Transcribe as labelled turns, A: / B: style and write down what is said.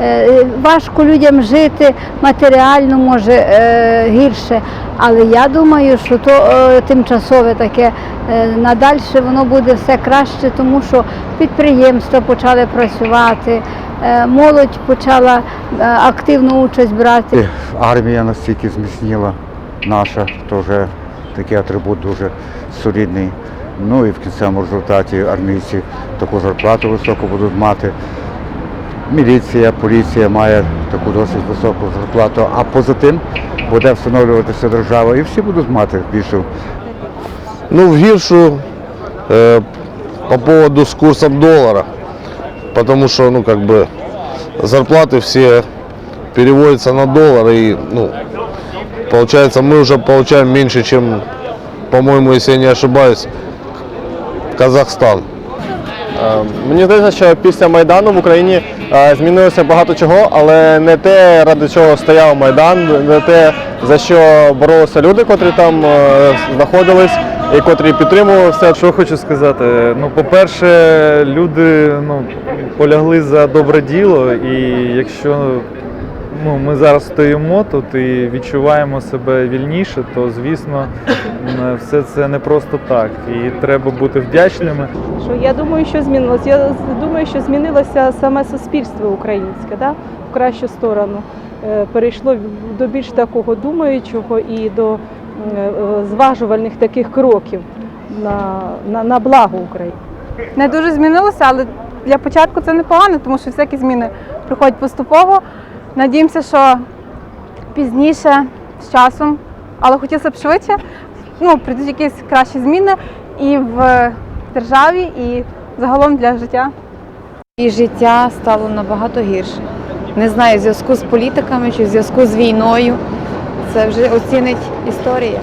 A: е, важко людям жити матеріально, може е, гірше. Але я думаю, що то е, тимчасове таке е, надальше воно буде все краще, тому що підприємства почали працювати, е, молодь почала е, активну участь брати.
B: Армія настільки зміцніла наша, вже такий атрибут дуже солідний. Ну і в кінцевому результаті армійці таку зарплату високу будуть мати Міліція, поліція має таку досить високу зарплату, а поза тим буде встановлюватися держава і всі будуть мати більшу
C: Ну, в гиршу э, по поводу с курсом доллара. Потому что, ну, как бы, зарплаты все переводятся на доллар. И, ну, получается, мы уже получаем меньше, чем, по-моему, если я не ошибаюсь, Казахстан.
D: Е, Мені здається, що після Майдану в Україні е, змінилося багато чого, але не те, ради чого стояв Майдан, не те, за що боролися люди, котрі там е, знаходились і котрі підтримували все.
E: Що хочу сказати? Ну, по-перше, люди ну, полягли за добре діло, і якщо ну, ми зараз стоїмо тут і відчуваємо себе вільніше, то звісно все це не просто так. І треба бути вдячними.
F: Що я думаю, що змінилося. Я думаю, що змінилося саме суспільство українське, да? в кращу сторону. Е, Перейшло до більш такого думаючого і до е, зважувальних таких кроків на, на, на благо України.
G: не дуже змінилося, але для початку це непогано, тому що всякі зміни приходять поступово. Надіємося, що пізніше, з часом, але хотілося б швидше, ну, прийдуть якісь кращі зміни і в державі, і загалом для життя.
H: І життя стало набагато гірше. Не знаю, в зв'язку з політиками чи в зв'язку з війною. Це вже оцінить історія.